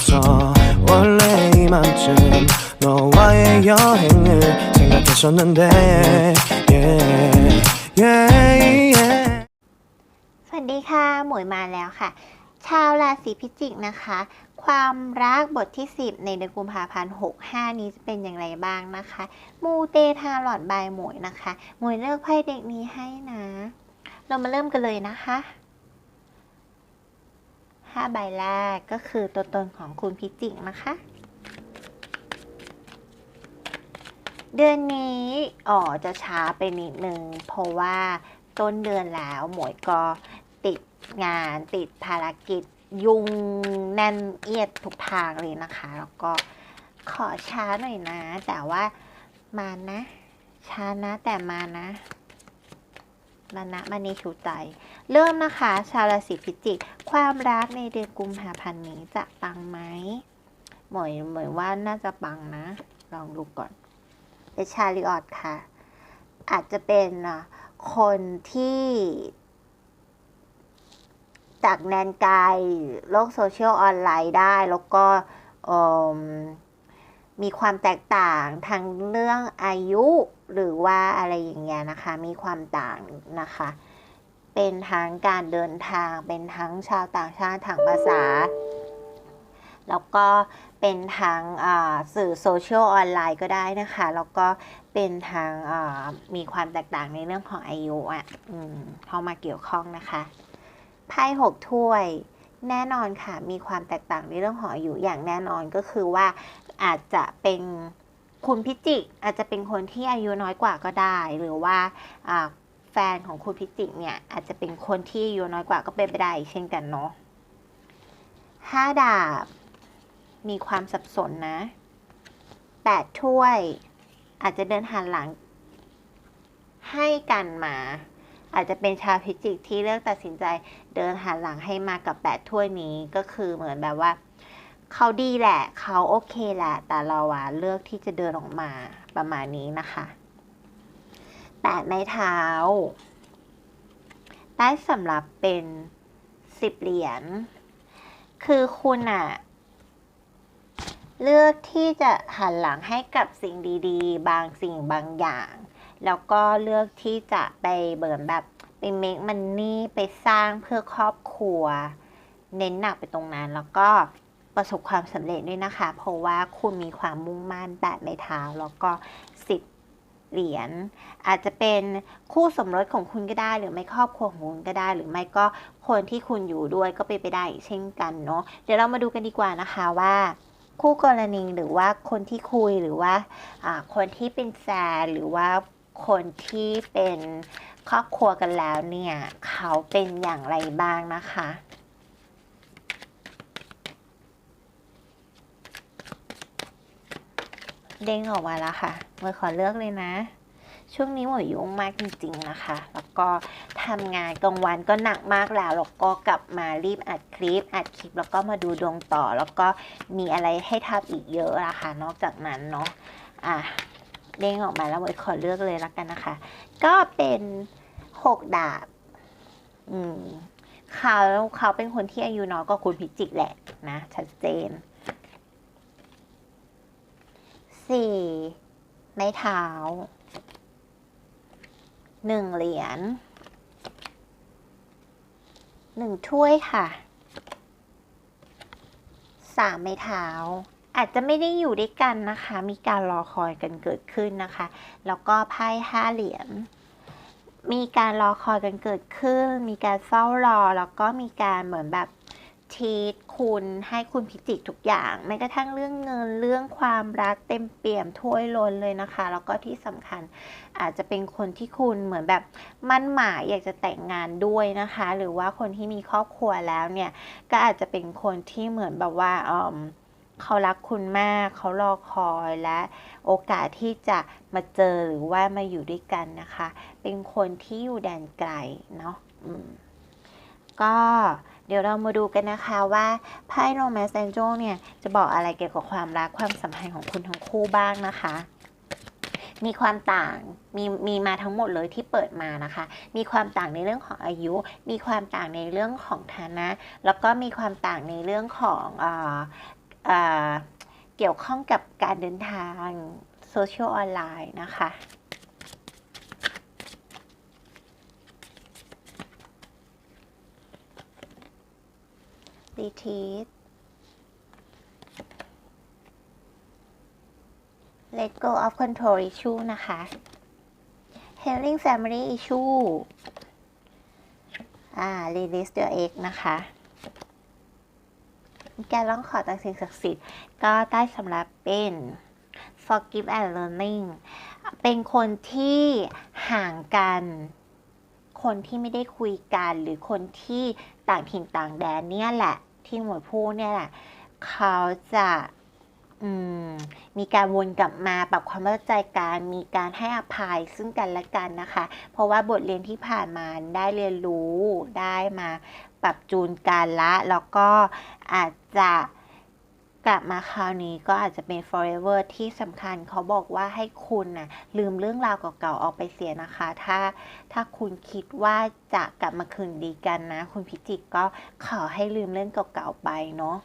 없어 원래 이맘쯤 너와의 여행을 생각했었는데 yeah, yeah, yeah. สวัสดีค่ะ หมวยมาแล้วค่ะ ชาวราศีพิจิกนะคะ ความรักบทที่ 10 ในเดือนกุมภาพันธ์ 65 นี้จะเป็นอย่างไรบ้างนะคะ มูเตทาหลอดบายหมวยนะคะ หมวยเลือกไพ่เด็กนี้ให้นะ เรามาเริ่มกันเลยนะคะ ห้าใบแรกก็คือตัวตนของคุณพิจิกนะคะ เดือนนี้อ๋อจะช้าไปนิดนึง เพราะว่าต้นเดือนแล้วหมวยก็ติดงานติดภารกิจยุ่งแน่นเอียดทุกทางเลยนะคะ แล้วก็ขอช้าหน่อยนะ แต่ว่ามานะ ช้านะแต่มานะมานะมานีชูใจ เริ่มนะคะ ชาวราศีพิจิก ความรักในเดือนกุมภาพันธ์นี้จะปังไหมหมยหมยว่าน่าจะปังนะ ลองดูก่อนเป็นชาลิออตค่ะ อาจจะเป็นคนที่จากแดนไกลโลกโซเชียลออนไลน์ได้ แล้วก็มมีความแตกต่างทางเรื่องอายุหรือว่าอะไรอย่างเงี้ยนะคะ มีความต่างนะคะ เป็นทั้งการเดินทาง เป็นทั้งชาวต่างชาติทางภาษา แล้วก็เป็นทางสื่อโซเชียลออนไลน์ก็ได้นะคะ แล้วก็เป็นทางมีความแตกต่างในเรื่องของอายุอะเข้ามาเกี่ยวข้องนะคะไพ่หกถ้วยแน่นอนค่ะ มีความแตกต่างในเรื่องของอายุอย่างแน่นอนก็คือว่าอาจจะเป็นคุณพิจิกอาจจะเป็นคนที่อายุน้อยกว่าก็ได้ หรือว่า แฟนของคุณพิจิกเนี่ย อาจจะเป็นคนที่อายุน้อยกว่าก็เป็นไปได้เช่นกันเนาะห้าดาบ มีความสับสนนะแปดถ้วย อาจจะเดินหันหลัง ให้กันมา อาจจะเป็นชาวพิจิกที่เลือกตัดสินใจเดินหันหลังให้มากับแปดถ้วยนี้ก็คือเหมือนแบบว่าเขาดีแหละ เขาโอเคแหละ แต่เราอะเลือกที่จะเดินออกมาประมาณนี้นะคะ แปดไม้เท้า ได้สำหรับเป็นสิบเหรียญ คือคุณอะเลือกที่จะหันหลังให้กับสิ่งดีๆ บางสิ่งบางอย่าง แล้วก็เลือกที่จะไปเบิร์นแบบไปเมคมันนี่ไปสร้างเพื่อครอบครัว เน้นหนักไปตรงนั้น แล้วก็ประสบความสำเร็จด้วยนะคะ เพราะว่าคุณมีความมุ่งมั่นแปดไม้เท้าแล้วก็สิบ เหรียญอาจจะเป็นคู่สมรสของคุณก็ได้ หรือไม่ครอบครัวของคุณก็ได้ หรือไม่ก็คนที่คุณอยู่ด้วยก็เป็นไปได้เช่นกันเนาะเดี๋ยวเรามาดูกันดีกว่านะคะว่า คู่กรณีหรือว่าคนที่คุยหรือว่าคนที่เป็นแฟนหรือว่าคนที่เป็นครอบครัวกันแล้วเนี่ย เขาเป็นอย่างไรบ้างนะคะ เด้งออกมาแล้วค่ะเมื่อขอเลือกเลยนะ ช่วงนี้หมวยยุ่งมากจริงๆนะคะ แล้วก็ทำงานกลางวันก็หนักมากแล้ว แล้วก็กลับมารีบอัดคลิป อัดคลิปแล้วก็มาดูดวงต่อ แล้วก็มีอะไรให้ทำอีกเยอะอะค่ะ นอกจากนั้นเนาะ อะ เด้งออกมาแล้วหมวยขอเลือกเลยละกันนะคะ ก็เป็นหกดาบ อืมเขาเขาเป็นคนที่อายุน้อยกว่าคุณพิจิกแหละนะ ชัดเจน สี่ไม้เท้าหนึ่งเหรียญหนึ่งถ้วยค่ะสามไม้เท้า อาจจะไม่ได้อยู่ด้วยกันนะคะ มีการรอคอยกันเกิดขึ้นนะคะ แล้วก็ไพ่ห้าเหรียญมีการรอคอยกันเกิดขึ้น มีการเฝ้ารอ แล้วก็มีการเหมือนแบบ ทีทคุณให้คุณพิจิกทุกอย่างแม้กระทั่งเรื่องเงินเรื่องความรักเต็มเปี่ยมถ้วยล้นเลยนะคะ แล้วก็ที่สำคัญอาจจะเป็นคนที่คุณเหมือนแบบมั่นหมายอยากจะแต่งงานด้วยนะคะ หรือว่าคนที่มีครอบครัวแล้วเนี่ยก็อาจจะเป็นคนที่เหมือนแบบว่าเขารักคุณมากเขารอคอยและโอกาสที่จะมาเจอหรือว่ามาอยู่ด้วยกันนะคะ เป็นคนที่อยู่แดนไกลเนาะก็ เดี๋ยวเรามาดูกันนะคะว่าไพ่โรแมนต์แองเจลเนี่ยจะบอกอะไรเกี่ยวกับความรักความสัมพันธ์ของคุณทั้งคู่บ้างนะคะ มีความต่างมีมีมาทั้งหมดเลยที่เปิดมานะคะ มีความต่างในเรื่องของอายุ มีความต่างในเรื่องของฐานะ แล้วก็มีความต่างในเรื่องของเอออ่าเกี่ยวข้องกับการเดินทางโซเชียลออนไลน์นะคะ รีทีส Let go of control issue นะคะ Healing family issue อ่า release your egg นะคะการร้องขอจากสิ่งศักดิ์สิทธิ์ก็ได้สำหรับเป็น forgive and learning เป็นคนที่ห่างกัน คนที่ไม่ได้คุยกันหรือคนที่ ต่างถิ่นต่างแดนเนี่ยแหละที่หมวยพูดเนี่ยแหละเขาจะมมีการวนกลับมาปรับความเข้าใจกันมีการให้อภัยซึ่งกันและกันนะคะ เพราะว่าบทเรียนที่ผ่านมาได้เรียนรู้ได้มาปรับจูนกันละ แล้วก็อาจจะ กลับมาคราวนี้ก็อาจจะเป็น forever ที่สำคัญเขาบอกว่าให้คุณน่ะลืมเรื่องราวเก่าๆออกไปเสียนะคะ ถ้าถ้าคุณคิดว่าจะกลับมาคืนดีกันนะ คุณพิจิกก็ขอให้ลืมเรื่องเก่าๆไปเนาะ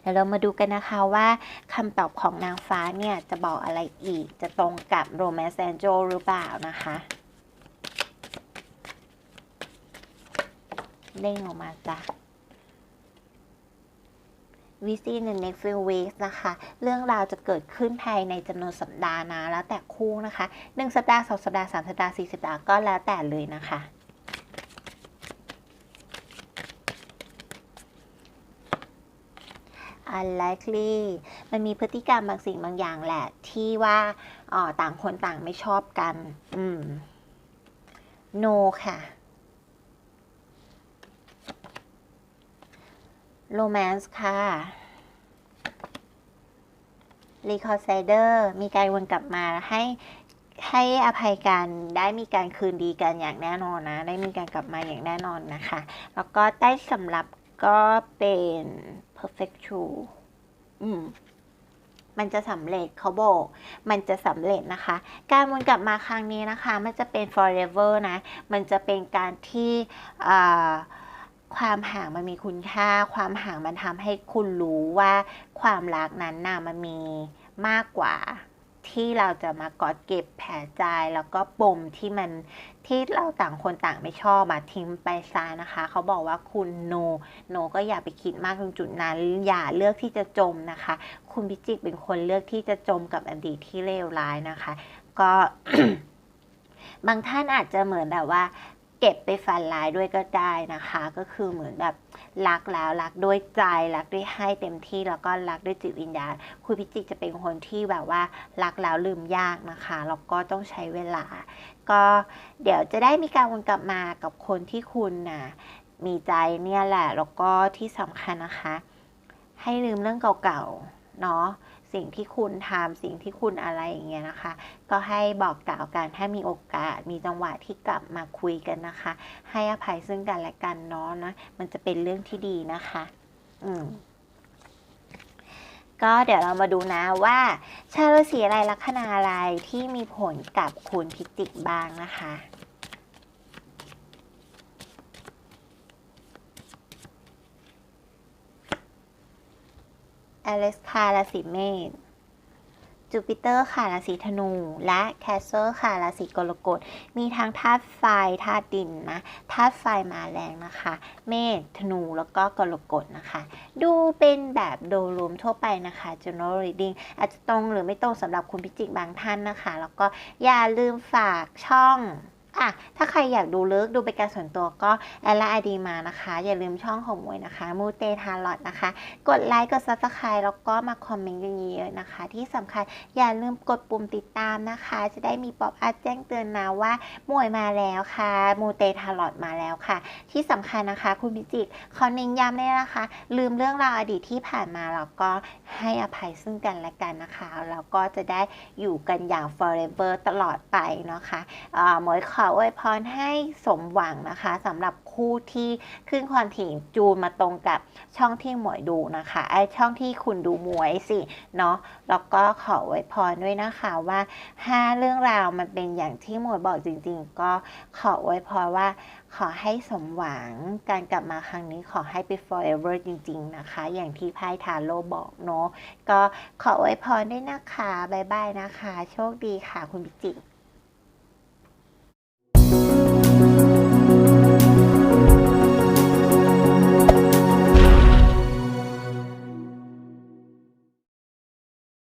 เดี๋ยวเรามาดูกันนะคะว่าคำตอบของนางฟ้าเนี่ยจะบอกอะไรอีก จะตรงกับ Romance Angel หรือเปล่านะคะเด้งออกมาจ้ะ We see in the next few weeks นะคะ เรื่องราวจะเกิดขึ้นภายในจำนวนสัปดาห์นะ แล้วแต่คู่นะคะ 1 สัปดาห์2สัปดาห์ 3 สัปดาห์ 4 สัปดาห์ก็แล้วแต่เลยนะคะ unlikely มันมีพฤติกรรมบางสิ่งบางอย่างแหละ ที่ว่าออต่างคนต่างไม่ชอบกัน อืม no ค่ะ romance ค่ะ reconciler มีการวนกลับมาให้ให้อภัยกันได้มีการคืนดีกันอย่างแน่นอนนะ ได้มีการกลับมาอย่างแน่นอนนะคะ แล้วก็ได้สำหรับก็เป็น perfect true อืมมันจะสำเร็จเขาบอก มันจะสำเร็จนะคะ การวนกลับมาครั้งนี้นะคะ มันจะเป็น forever นะ มันจะเป็นการที่อ่า ความห่างมันมีคุณค่า ความห่างมันทำให้คุณรู้ว่าความรักนั้นน่ะมันมีมากกว่าที่เราจะมากอดเก็บแผลใจแล้วก็ปมที่มันที่เราต่างคนต่างไม่ชอบมาทิ้งไปซะนะคะ เขาบอกว่าคุณโนโนก็อย่าไปคิดมากตรงจุดนั้น อย่าเลือกที่จะจมนะคะ คุณพิจิกเป็นคนเลือกที่จะจมกับอดีตที่เลวร้ายนะคะ ก็บางท่านอาจจะเหมือนแบบว่า เก็บไปฝันร้ายด้วยก็ได้นะคะ ก็คือเหมือนแบบรักแล้วรักด้วยใจรักด้วยให้เต็มที่แล้วก็รักด้วยจิตวิญญาณคุณพิจิกจะเป็นคนที่แบบว่ารักแล้วลืมยากนะคะแล้วก็ต้องใช้เวลา ก็เดี๋ยวจะได้มีการวนกลับมากับคนที่คุณน่ะมีใจเนี่ยแหละแล้วก็ที่สำคัญนะคะ ให้ลืมเรื่องเก่าๆเนาะ สิ่งที่คุณทำสิ่งที่คุณอะไรอย่างเงี้ยนะคะ ก็ให้บอกกล่าวกันถ้ามีโอกาสมีจังหวะที่กลับมาคุยกันนะคะ ให้อภัยซึ่งกันและกันเนาะนะมันจะเป็นเรื่องที่ดีนะคะ อืมก็เดี๋ยวเรามาดูนะว่า ชาวราศีอะไรลัคนาอะไรที่มีผลกับคุณพิจิกบ้างนะคะ อเล็กซ์ค่ะราศีเมษจูปิเตอร์ค่ะราศีธนู และแคสเซอร์ค่ะราศีกรกฎมีทั้งธาตุไฟธาตุดินนะธาตุไฟมาแรงนะคะ เมษธนูแล้วก็กรกฎนะคะ ดูเป็นแบบโดยรวมทั่วไปนะคะ general reading อาจจะตรงหรือไม่ตรงสำหรับคุณพิจิกบางท่านนะคะ แล้วก็อย่าลืมฝากช่อง อะถ้าใครอยากดูเลึกดูเป็นการส่วนตัวก็แอดไลน์ไอดีมานะคะ อย่าลืมช่องของมวยนะคะ มูเตทาร์ลอตนะคะ กดไลค์กด subscribe แล้วก็มาคอมเมนต์กันเยอะๆนะคะ ที่สำคัญอย่าลืมกดปุ่มติดตามนะคะ จะได้มีป๊อปอัพแจ้งเตือนนะว่ามวยมาแล้วค่ะ มูเตทาร์ลอตมาแล้วค่ะ ที่สำคัญนะคะ คุณพิจิตรเขาเน้นย้ำเลยนะคะ ลืมเรื่องราวอดีตที่ผ่านมาแล้วก็ให้อภัยซึ่งกันและกันนะคะแล้วก็จะได้อยู่กันอย่าง forever ตลอดไปนะคะะหมวยขอออวยพรให้สมหวังนะคะสำหรับคู่ที่ขึ้นความถี่จูนมาตรงกับช่องที่หมวยดูนะคะไอช่องที่คุณดูมวยสิเนาะแล้วก็ขออวยพรด้วยนะคะว่าห้าเรื่องราวมันเป็นอย่างที่หมวยบอกจริง ๆ ก็ขออวยพรว่าขอให้สมหวังการกลับมาครั้งนี้ขอให้ไป forever จริง ๆ นะคะ อย่างที่ไพ่ทาโร่บอกเนาะก็ขออวยพรด้วยนะคะ บ๊ายบายนะคะ โชคดีค่ะคุณพิจิต